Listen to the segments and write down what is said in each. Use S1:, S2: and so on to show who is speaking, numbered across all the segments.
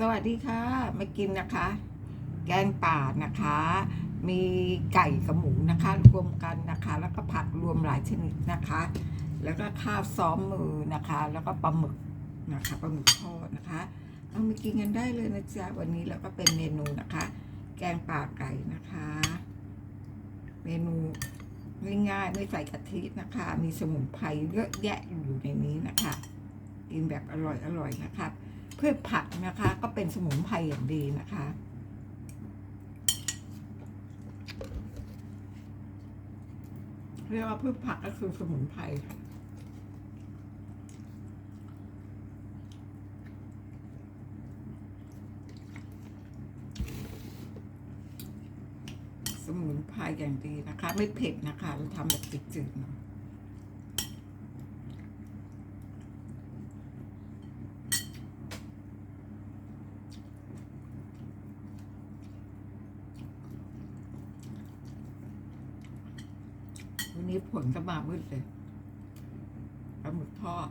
S1: สวัสดีค่ะ มากินนะคะ แกงป่านะคะ มีไก่กับหมูนะคะรวมกันนะคะ แล้วก็ผักรวมหลายชนิดนะคะ แล้วก็ข้าวซ้อมมือนะคะ แล้วก็ปลาหมึกนะคะปลาหมึกทอดนะคะเอามากินกันได้เลยนะจ๊ะวันนี้แล้วก็เป็นเมนูนะคะ แกงป่าไก่นะคะ เมนูง่ายๆไม่ใส่กะทินะคะ มีสมุนไพรเยอะแยะอยู่ในนี้นะคะ กินแบบอร่อยๆนะคะ พืชผักนะคะ ก็เป็นสมุนไพรอย่างดีนะคะเรียกว่าพืชผักก็คือสมุนไพรสมุนไพรอย่างดีนะคะ ไม่เผ็ดนะคะ เราทำแบบจืดๆหน่อย นี้ผลก็มามืดเลยปลาหมึกทอด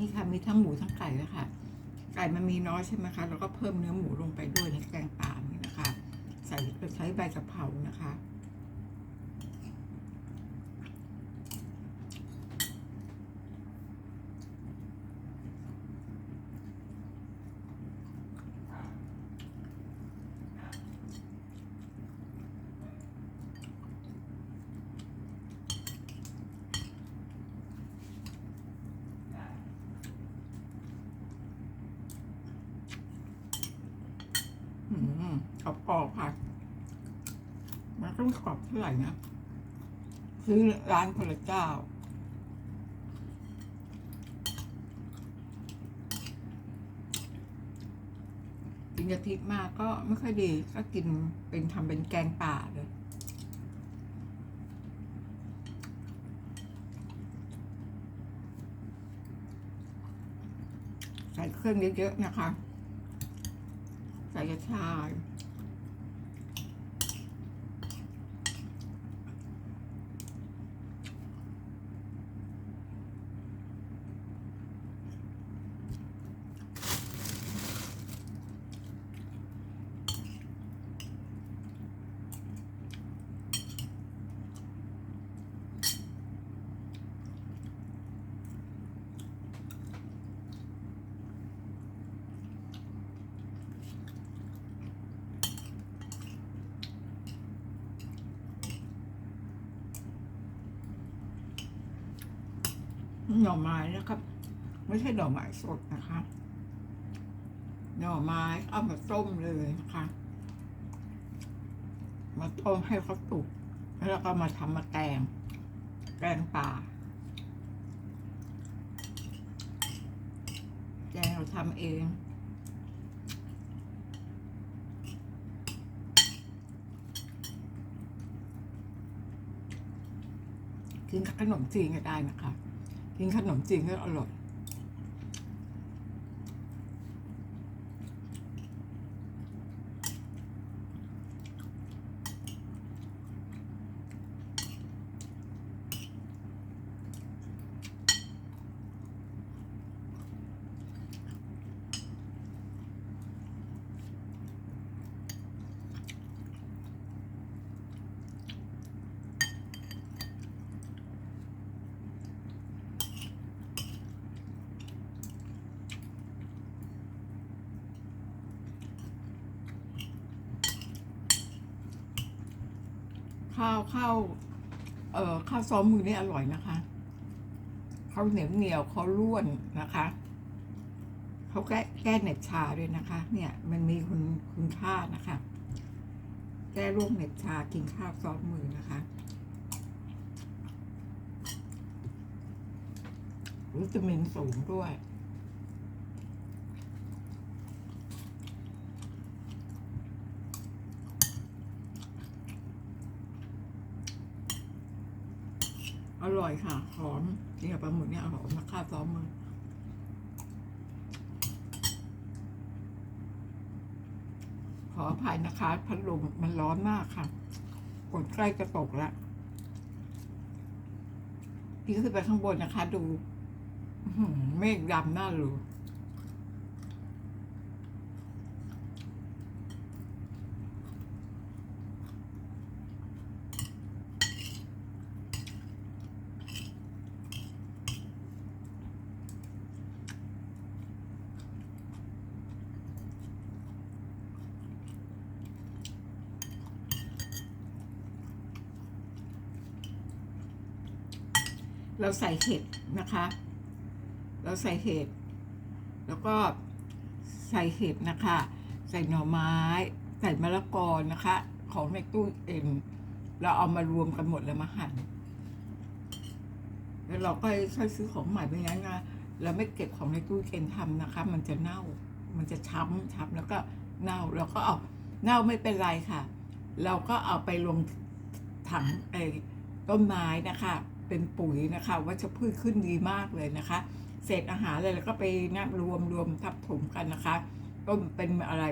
S1: นี่ค่ะมีทั้งหมูทั้งไก่แล้วค่ะ ไก่มันมีน้อยใช่ไหมคะแล้วก็เพิ่มเนื้อหมูลงไปด้วยในแกงป่านี่นะคะ ใส่ใช้ใบกะเพรานะคะ อืม กรอบกรอบค่ะมันต้องกรอบเท่าไหร่นะซื้อร้านคนละเจ้ากินกะทิมากก็ไม่ค่อยดีก็กินเป็นทำเป็นแกงป่าเลยใส่เครื่องเยอะๆนะคะ ใส่ก หน่อไม้นะครับ ไม่ใช่หน่อไม้สดนะคะ หน่อไม้เอามาต้มเลยนะคะ มาต้มให้เขาสุกแล้วก็มาทำมาแกงแกงป่าแกงเราทำเองกินกับขนมจีนก็ได้นะคะ กินขนมจีนก็อร่อย ข้าวข้าวเอ่อข้าวซ้อมมือนี่อร่อยนะคะเขาเหนียวเหนียวเขาล้วนนะคะเขาแก้แก้เหน็บชาด้วยนะคะ เนี่ยมันมีคุณคุณค่านะคะ แก้ร่วงเหน็บชากินข้าวซอสมือนะคะวิตามินสูงด้วย อร่อยค่ะ หอมกินกับปลาหมึกเนี่ยหอมนะค่าวซอมมือขออภัยนะคะ พัดลมมันร้อนมากค่ะฝนใกล้จะตกแล้วพี่ขึ้นไปข้างบนนะคะ ดูเมฆดำน่ารู้ เราใส่เห็ดนะคะ เราใส่เห็ด แล้วก็ใส่เห็ดนะคะ ใส่หน่อไม้ ใส่มะละกอนะคะ ของในตู้เอ็มเราเอามารวมกันหมดแล้วมาหั่น แล้วเราก็ค่อยซื้อของใหม่ไปงั้นนะเราไม่เก็บของในตู้เย็นทำนะคะ มันจะเน่า มันจะช้ำช้ำแล้วก็เน่า เราก็เอาเน่าไม่เป็นไรค่ะ เราก็เอาไปลงถังไอ้ต้นไม้นะคะ เป็นปุ๋ยนะคะวัชพืชขึ้นดีมากเลยนะคะ เศษอาหารอะไรแล้วก็ไปนับรวมรวมทับถมกันนะคะก็เป็นอะไร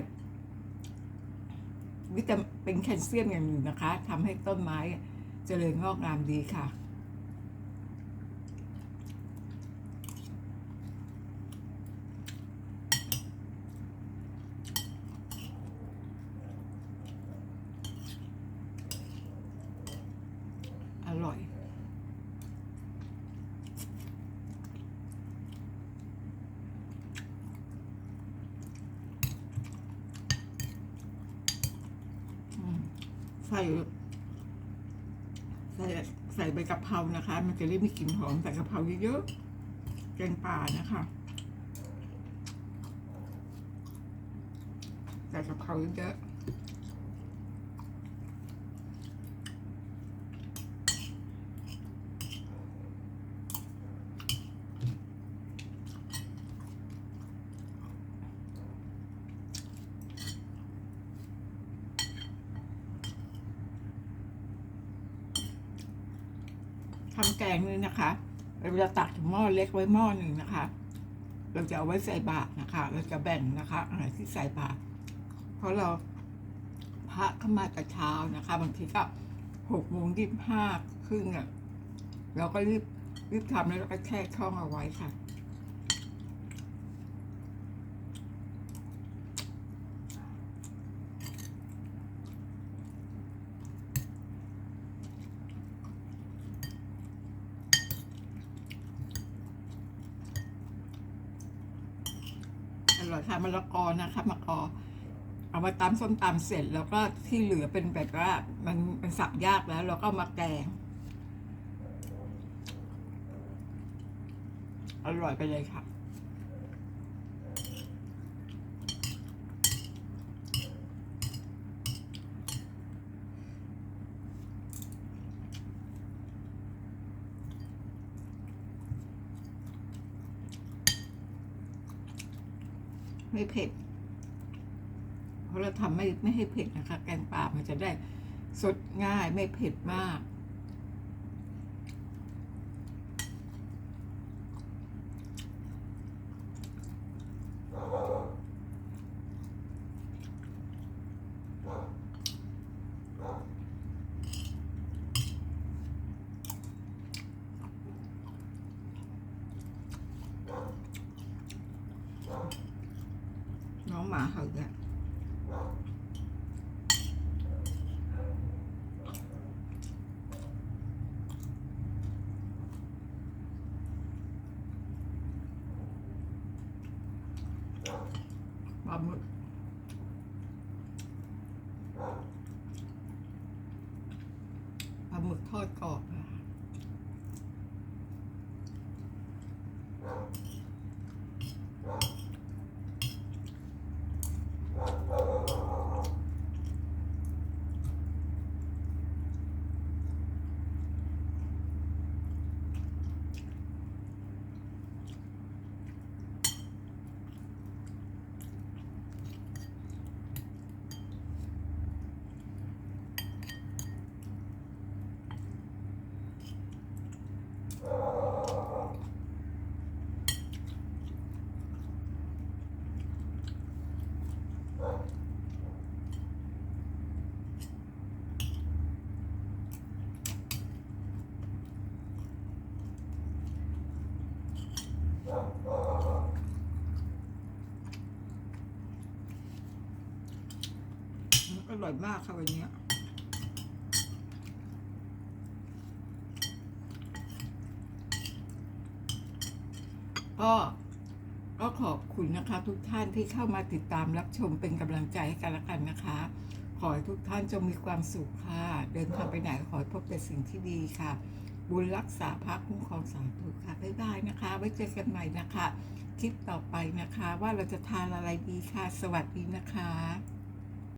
S1: วิตามินเป็นแคลเซียมอย่างหนึ่งนะคะทำให้ต้นไม้เจริญงอกงามดีค่ะ อร่อย อืม ใส่ใส่ใส่ใบกะเพรานะคะ มันจะได้มีกลิ่นหอมใส่กะเพราเยอะๆแกงป่านะคะใส่กะเพราเยอะ ทำแกงนี่นะคะ เราจะตักถึงหม้อเล็กไว้หม้อหนึ่งนะคะ เราจะเอาไว้ใส่บาตรนะคะ เราจะแบ่งนะคะอาหารที่ใส่บาตรเพราะเราพระเข้ามาแต่เช้านะคะ บางทีก็หกโมงยี่สิบห้าครึ่งอะเราก็รีบรีบทำแล้วเราก็แช่ช่องเอาไว้ค่ะะมะละกอนะคะมะละกอ เอามาตำส้มตำเสร็จ แล้วก็ที่เหลือเป็นแบบว่ามันมันสับยากแล้ว เราก็มาแกง อร่อยไปเลยค่ะ ไม่เผ็ด เพราะเราทำไม่ไม่ให้เผ็ดนะคะ แกงป่ามันจะได้สดง่ายไม่เผ็ดมาก น้องหมาเห่าเนี่ย ปลาหมึกปลาหมึกทอดกรอบค่ะ อร่อยมากค่ะวันนี้ก็ก็ขอบคุณนะคะ ทุกท่านที่เข้ามาติดตามรับชมเป็นกำลังใจให้กันละกันนะคะ ขอให้ทุกท่านจงมีความสุขค่ะ เดินทางไปไหนขอให้พบแต่สิ่งที่ดีค่ะ บุญรักษาพระคุ้มครองสาธุค่ะบ๊ายบายนะคะ ไว้เจอกันใหม่นะคะ คลิปต่อไปนะคะว่าเราจะทานอะไรดีค่ะ สวัสดีนะคะ